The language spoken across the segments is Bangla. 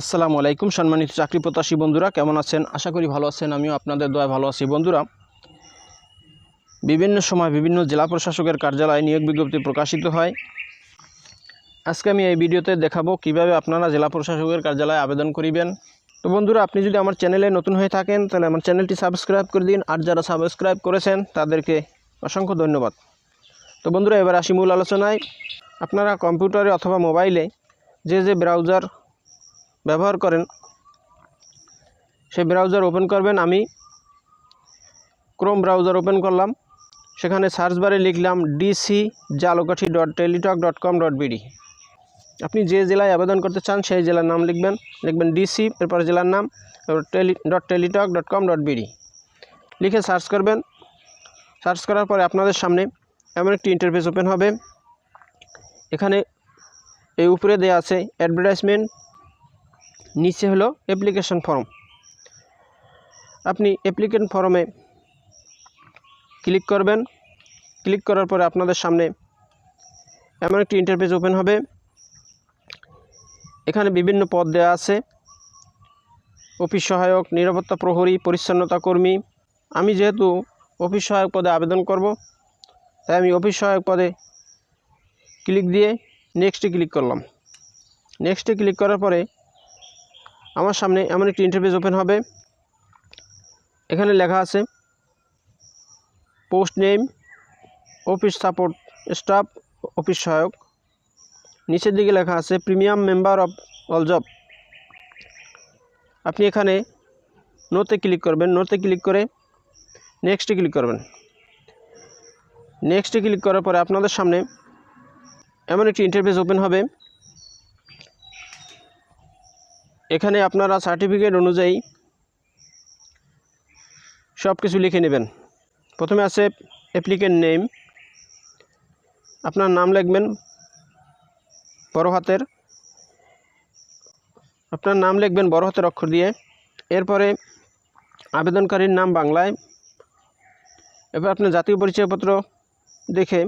আসসালামু আলাইকুম সম্মানিত চাকরি প্রত্যাশী বন্ধুরা, কেমন আছেন? আশা করি ভালো আছেন, আমিও আপনাদের দয়া ভালো আছি। বন্ধুরা, বিভিন্ন সময় বিভিন্ন জেলা প্রশাসকের কার্যালয়ে নিয়োগ বিজ্ঞপ্তি প্রকাশিত হয়। আজকে আমি এই ভিডিওতে দেখাবো কীভাবে আপনারা জেলা প্রশাসকের কার্যালয়ে আবেদন করিবেন। তো বন্ধুরা, আপনি যদি আমার চ্যানেলে নতুন হয়ে থাকেন, তাহলে আমার চ্যানেলটি সাবস্ক্রাইব করে দিন। আর যারা সাবস্ক্রাইব করেছেন, তাদেরকে অসংখ্য ধন্যবাদ। তো বন্ধুরা, এবার আসি মূল আলোচনায়। আপনারা কম্পিউটারে অথবা মোবাইলে যে যে ব্রাউজার ব্যবহার করেন সেই ব্রাউজার ওপেন করবেন, আমি ক্রোম ব্রাউজার ওপেন করলাম, সেখানে সার্চ বারে লিখলাম DC Jhalokathi dot Teletalk dot com dot BD আপনি যে জেলায় আবেদন করতে চান, সেই জেলার নাম লিখবেন লিখবেন ডিসি এরপর জেলার নাম tele dot Teletalk dot com dot BD লিখে সার্চ করবেন সার্চ করার পরে আপনাদের সামনে এমন একটি ইন্টারফেস ওপেন হবে, এখানে এই উপরে দেওয়া আছে অ্যাডভার্টাইজমেন্ট নিচে হলো অ্যাপ্লিকেশন ফর্ম আপনি অ্যাপ্লিকেশন ফর্মে ক্লিক করবেন। ক্লিক করার পরে আপনাদের সামনে এমন একটি ইন্টারফেস ওপেন হবে। এখানে বিভিন্ন পদ দেওয়া আছে। অফিস সহায়ক, নিরাপত্তা প্রহরী, পরিচ্ছন্নতা কর্মী। আমি যেহেতু অফিস সহায়ক পদে আবেদন করব, তাই আমি অফিস সহায়ক পদে ক্লিক দিয়ে নেক্সটে ক্লিক করলাম। নেক্সটে ক্লিক করার পরে আমার সামনে এমন একটি ইন্টারফেস ওপেন হবে। এখানে লেখা আছে post name office support staff office সহায়ক। নিচের দিকে লেখা আছে premium member of all job আপনি এখানে নোতে ক্লিক করবেন নোতে ক্লিক করে নেক্সটে ক্লিক করবেন। নেক্সটে ক্লিক করার পরে আপনাদের সামনে এমন একটি ইন্টারফেস ওপেন হবে। এখানে আপনারা সার্টিফিকেট অনুযায়ী সব কিছু লিখে নেবেন। প্রথমে আছে অ্যাপ্লিকেন্ট নেম আপনার নাম লিখবেন বড় হাতের, আপনার নাম লিখবেন বড় হাতের অক্ষর দিয়ে, এরপরে আবেদনকারীর নাম বাংলায়, এবার আপনার জাতীয় পরিচয়পত্র দেখে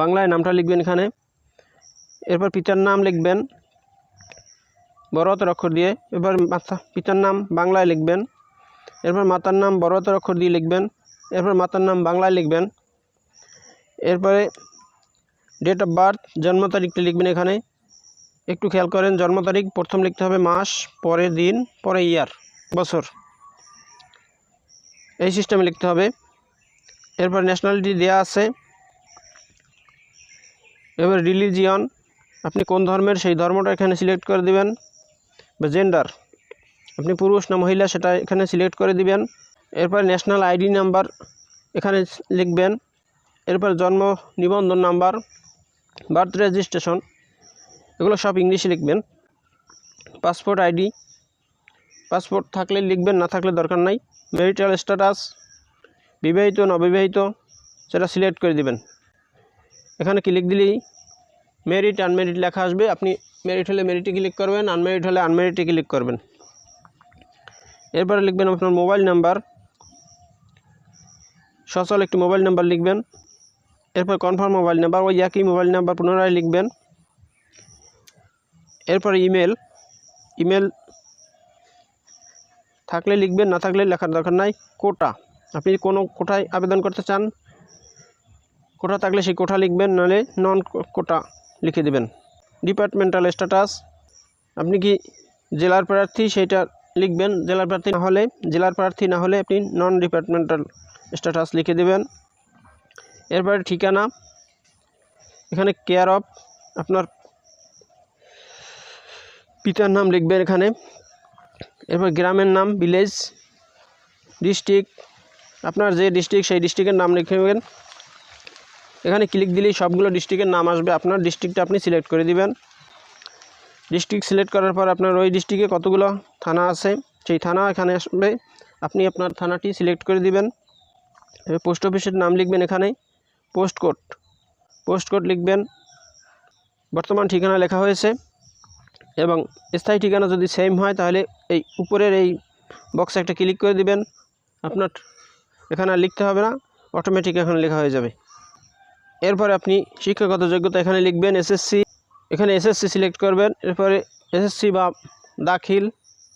বাংলায় নামটা লিখবেন এখানে, এরপর পিতার নাম লিখবেন বড় হাতের অক্ষর দিয়ে। এবার মাথা, পিতার নাম বাংলায় লিখবেন। এরপর মাতার নাম বড় হাতের অক্ষর দিয়ে লিখবেন। এরপর মাতার নাম বাংলায় লিখবেন। এরপরে ডেট অফ বার্থ জন্ম তারিখটা লিখবেন এখানে। একটু খেয়াল করেন, জন্ম তারিখ, প্রথম লিখতে হবে মাস, পরে দিন, পরে ইয়ার বছর। এই সিস্টেমে লিখতে হবে। এরপর ন্যাশনালিটি দেয়া আছে। এবার রিলিজিয়ন আপনি কোন ধর্মের, সেই ধর্মটা এখানে সিলেক্ট করে দিবেন। বা জেন্ডার আপনি পুরুষ না মহিলা সেটা এখানে সিলেক্ট করে দিবেন। এরপর ন্যাশনাল আইডি নাম্বার এখানে লিখবেন। এরপর জন্ম নিবন্ধন নাম্বার বার্থ রেজিস্ট্রেশন এগুলো সব ইংলিশে লিখবেন। পাসপোর্ট আইডি পাসপোর্ট থাকলে লিখবেন, না থাকলে দরকার নাই। ম্যারিটাল স্ট্যাটাস বিবাহিত, নবিবাহিত, সেটা সিলেক্ট করে দিবেন। এখানে ক্লিক দিলেই মেরিট আনমেরিট লেখা আসবে। আপনি মেরিট হলে মেরিটে ক্লিক করবেন আনমেরিট হলে আনমেরিটে ক্লিক করবেন। এরপরে লিখবেন আপনার মোবাইল নাম্বার সচল একটি মোবাইল নাম্বার লিখবেন। এরপর কনফার্ম মোবাইল নাম্বার ওই একই মোবাইল নাম্বার পুনরায় লিখবেন। এরপর ইমেল ইমেল থাকলে লিখবেন, না থাকলে লেখার দরকার নাই। কোটা। আপনি কোনো কোটায় আবেদন করতে চান, কোটা থাকলে সেই কোটা লিখবেন, নাহলে নন কোটা লিখে দেবেন। ডিপার্টমেন্টাল স্ট্যাটাস আপনি কি জেলার প্রার্থী সেইটা লিখবেন, জেলার প্রার্থী না হলে, জেলার প্রার্থী না হলে আপনি নন ডিপার্টমেন্টাল স্ট্যাটাস লিখে দেবেন। এরপরে ঠিকানা। এখানে কেয়ার অফ আপনার পিতার নাম লিখবেন এখানে। এরপর গ্রামের নাম ভিলেজ ডিস্ট্রিক্ট আপনার যে ডিস্ট্রিক্ট সেই ডিস্ট্রিক্টের নাম লিখবেন এখানে ক্লিক দিলেই সবগুলো ডিস্ট্রিক্টের নাম আসবে। আপনার ডিস্ট্রিক্টটা আপনি সিলেক্ট করে দিবেন। ডিস্ট্রিক্ট সিলেক্ট করার পর আপনার ওই ডিস্ট্রিক্টে কতগুলো থানা আছে? সেই থানা এখানে আসবে। আপনি আপনার থানাটি সিলেক্ট করে দিবেন। পোস্ট অফিসের নাম লিখবেন এখানে পোস্ট কোড পোস্ট কোড লিখবেন। বর্তমান ঠিকানা লেখা হয়েছে। এবং স্থায়ী ঠিকানা যদি সেম হয়, তাহলে এই উপরের এই বক্সে একটা ক্লিক করে দিবেন। আপনার এখানে লিখতে হবে না। অটোমেটিক এখানে লেখা হয়ে যাবে। এরপরে আপনি শিক্ষাগত যোগ্যতা এখানে লিখবেন এসএসসি। এখানে এসএসসি সিলেক্ট করবেন। এরপরে এসএসসি বা দাখিল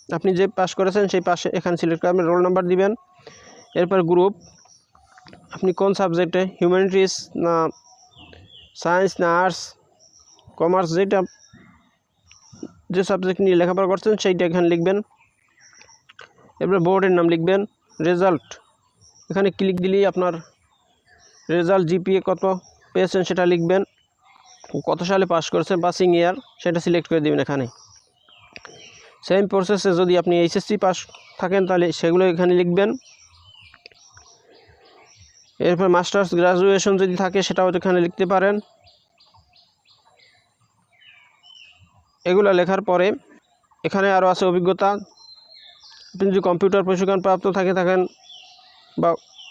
আপনি যে পাস করেছেন সেই পাশে এখানে সিলেক্ট করবেন রোল নাম্বার দিবেন। এরপর গ্রুপ আপনি কোন সাবজেক্টে হিউম্যানিটিস না সায়েন্স না আর্টস কমার্স যেটা যে সাবজেক্ট নিয়ে লেখাপড়া করছেন সেইটা এখানে লিখবেন। এরপরে বোর্ডের নাম লিখবেন। রেজাল্ট এখানে ক্লিক দিলেই আপনার রেজাল্ট জিপিএ কত? পেয়েছেন সেটা লিখবেন। কত সালে পাস করেছেন? পাসিং ইয়ার সেটা সিলেক্ট করে দেবেন এখানে। সেম প্রসেসে যদি আপনি এইচএসসি পাস থাকেন, তাহলে সেগুলো এখানে লিখবেন। এরপর মাস্টার্স গ্রাজুয়েশন যদি থাকে, সেটাও এখানে লিখতে পারেন। এগুলো লেখার পরে এখানে আরও আছে অভিজ্ঞতা। আপনি যদি কম্পিউটার প্রশিক্ষণ প্রাপ্ত থাকে থাকেন বা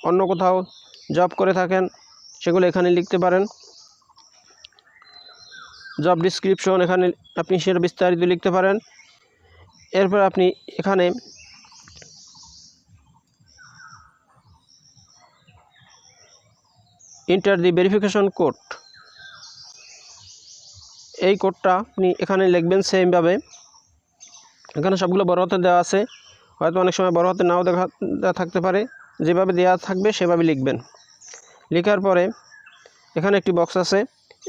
অন্য কোথাও জব করে থাকেন সেগুলো এখানে লিখতে পারেন। জব ডিসক্রিপশন এখানে আপনি সেটা বিস্তারিত লিখতে পারেন। এরপর আপনি এখানে ইন্টার দি ভেরিফিকেশন কোড এই কোডটা আপনি এখানে লিখবেন সেমভাবে এখানে সবগুলো বড় হাতে দেওয়া আছে। হয়তো অনেক সময় বড় হাতে নাও দেখা, থাকতে পারে। যেভাবে দেওয়া থাকবে সেভাবে লিখবেন। লেখার পরে এখানে একটি বক্স আছে।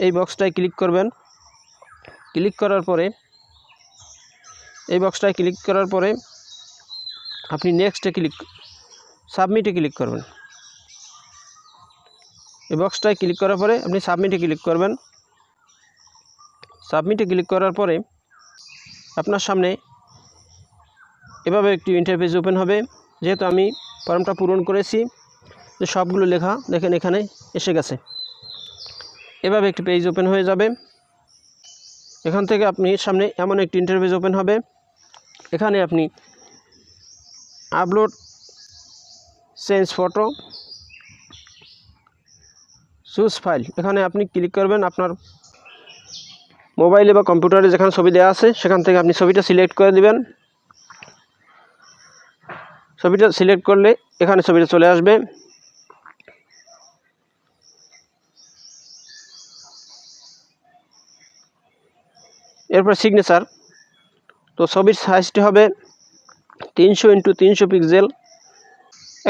এই বক্সটায় ক্লিক করবেন। ক্লিক করার পরে, এই বক্সটায় ক্লিক করার পরে আপনি নেক্সটে ক্লিক সাবমিটে ক্লিক করবেন। এই বক্সটায় ক্লিক করার পরে আপনি সাবমিটে ক্লিক করবেন। সাবমিটে ক্লিক করার পরে আপনার সামনে এভাবে একটি ইন্টারফেস ওপেন হবে। যেহেতু আমি ফর্মটা পূরণ করেছি যে সবগুলো লেখা দেখেন এখানে এসে গেছে। এভাবে একটি পেজ ওপেন হয়ে যাবে। এখান থেকে আপনি সামনে এমন একটি ইন্টারভিউজ ওপেন হবে। এখানে আপনি upload change photo choose file এখানে আপনি ক্লিক করবেন আপনার মোবাইলে বা কম্পিউটারে যেখানে ছবি দেওয়া আছে, সেখান থেকে আপনি ছবিটা সিলেক্ট করে দিবেন। ছবিটা সিলেক্ট করলে এখানে ছবিটা চলে আসবে। এরপর সিগনেচার তো ছবির সাইজটি হবে তিনশো ইন্টু তিনশো পিক্সেল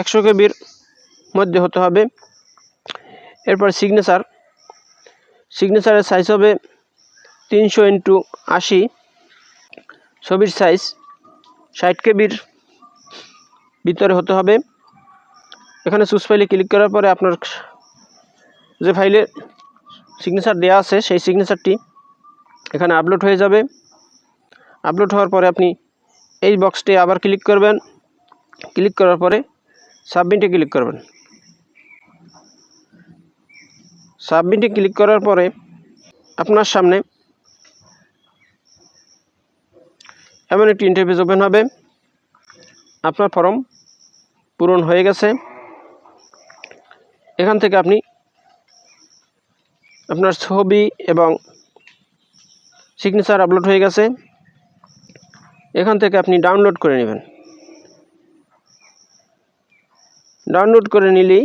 একশো কেবির মধ্যে হতে হবে। এরপর সিগনেচার সিগনেচারের সাইজ হবে তিনশো ইন্টু আশি। ছবির সাইজ ষাট কেবির ভিতরে হতে হবে। এখানে সুস ফাইলে ক্লিক করার পরে আপনার যে ফাইলে সিগনেচার দেওয়া আছে, সেই সিগনেচারটি এখানে আপলোড হয়ে যাবে। আপলোড হওয়ার পরে আপনি এই বক্সটি আবার ক্লিক করবেন। ক্লিক করার পরে সাবমিটে ক্লিক করবেন। সাবমিটে ক্লিক করার পরে আপনার সামনে এমন একটি ইন্টারফেস ওপেন হবে। আপনার ফর্ম পূরণ হয়ে গেছে। এখান থেকে আপনি আপনার ছবি এবং সিগনেচার আপলোড হয়ে গেছে। এখান থেকে আপনি ডাউনলোড করে নেবেন। ডাউনলোড করে নিলেই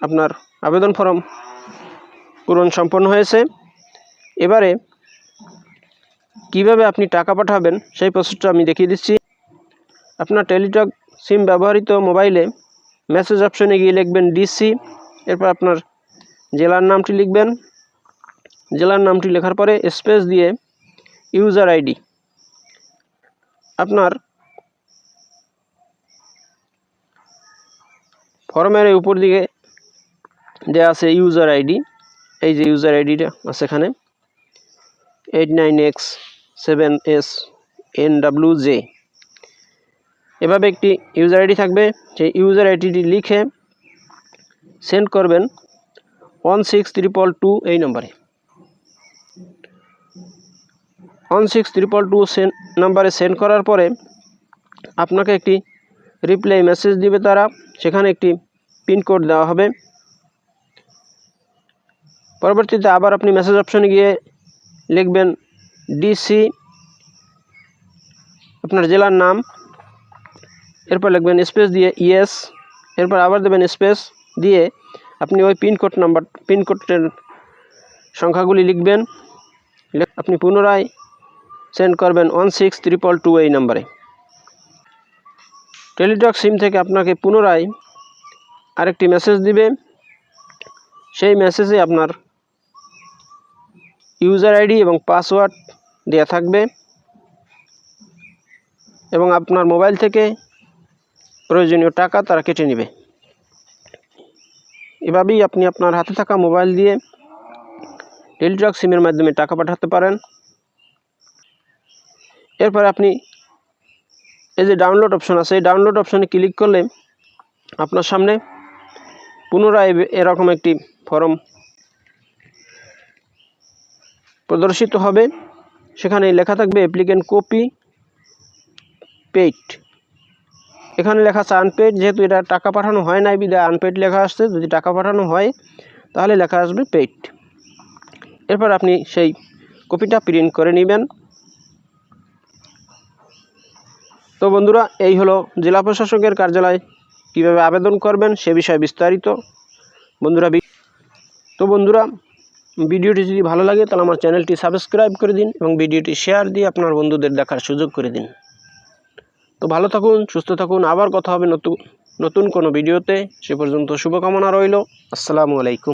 আপনার আবেদন ফর্ম পূরণ সম্পন্ন হয়েছে। এবারে কীভাবে আপনি টাকা পাঠাবেন সেই প্রসেসটা আমি দেখিয়ে দিচ্ছি। আপনার টেলিটক সিম ব্যবহৃত মোবাইলে মেসেজ অপশনে গিয়ে লিখবেন ডিসি এরপর আপনার জেলার নামটি লিখবেন। জেলার নামটি লেখার পরে স্পেস দিয়ে ইউজার আইডি। আপনার ফর্মের উপর দিকে দেওয়া আছে ইউজার আইডি। এই যে ইউজার আইডিটা আছে এখানে। Eight nine X seven S N W J এভাবে একটি ইউজার আইডি থাকবে। সেই ইউজার আইডিটি লিখে সেন্ড করবেন। ওয়ান সিক্স ত্রিপল টু এই নম্বরে। One six triple two send নাম্বারে সেন্ড করার পরে আপনাকে একটি রিপ্লাই মেসেজ দিবে তারা। সেখানে একটি পিনকোড দেওয়া হবে। পরবর্তীতে আবার আপনি মেসেজ অপশনে গিয়ে লিখবেন ডিসি আপনার জেলার নাম, এরপর লিখবেন স্পেস দিয়ে ইয়েস এরপর আবার দেবেন স্পেস দিয়ে আপনি ওই পিনকোড নাম্বার পিনকোডের সংখ্যাগুলি লিখবেন। আপনি পুনরায় সেন্ড করবেন ওয়ান সিক্স ত্রিপল টু এই নাম্বারে। টেলিটক সিম থেকে আপনাকে পুনরায় আরেকটি মেসেজ দিবে। সেই মেসেজে আপনার ইউজার আইডি এবং পাসওয়ার্ড দেওয়া থাকবে এবং আপনার মোবাইল থেকে প্রয়োজনীয় টাকা তারা কেটে নেবে। এভাবেই আপনি আপনার হাতে থাকা মোবাইল দিয়ে টেলিটক সিমের মাধ্যমে টাকা পাঠাতে পারেন। এরপর আপনি এই যে ডাউনলোড অপশন আছে, এই ডাউনলোড অপশনে ক্লিক করলে আপনার সামনে পুনরায় এরকম একটি ফর্ম প্রদর্শিত হবে। সেখানে লেখা থাকবে অ্যাপ্লিকেন্ট কপি পেইড এখানে লেখা আছে আনপেড যেহেতু এটা টাকা পাঠানো হয় নাই বিদায় আনপেড লেখা আসছে, যদি টাকা পাঠানো হয়, তাহলে লেখা আসবে পেইড এরপর আপনি সেই কপিটা প্রিন্ট করে নেবেন। তো বন্ধুরা, এই হলো জেলা প্রশাসকের কার্যালয়। কীভাবে আবেদন করবেন সে বিষয়ে বিস্তারিত বন্ধুরা তো বন্ধুরা, ভিডিওটি যদি ভালো লাগে, তাহলে আমার চ্যানেলটি সাবস্ক্রাইব করে দিন এবং ভিডিওটি শেয়ার দিয়ে আপনার বন্ধুদের দেখার সুযোগ করে দিন। তো ভালো থাকুন, সুস্থ থাকুন, আবার কথা হবে নতুন নতুন কোনো ভিডিওতে। সে পর্যন্ত শুভকামনা রইল। আসসালামু আলাইকুম।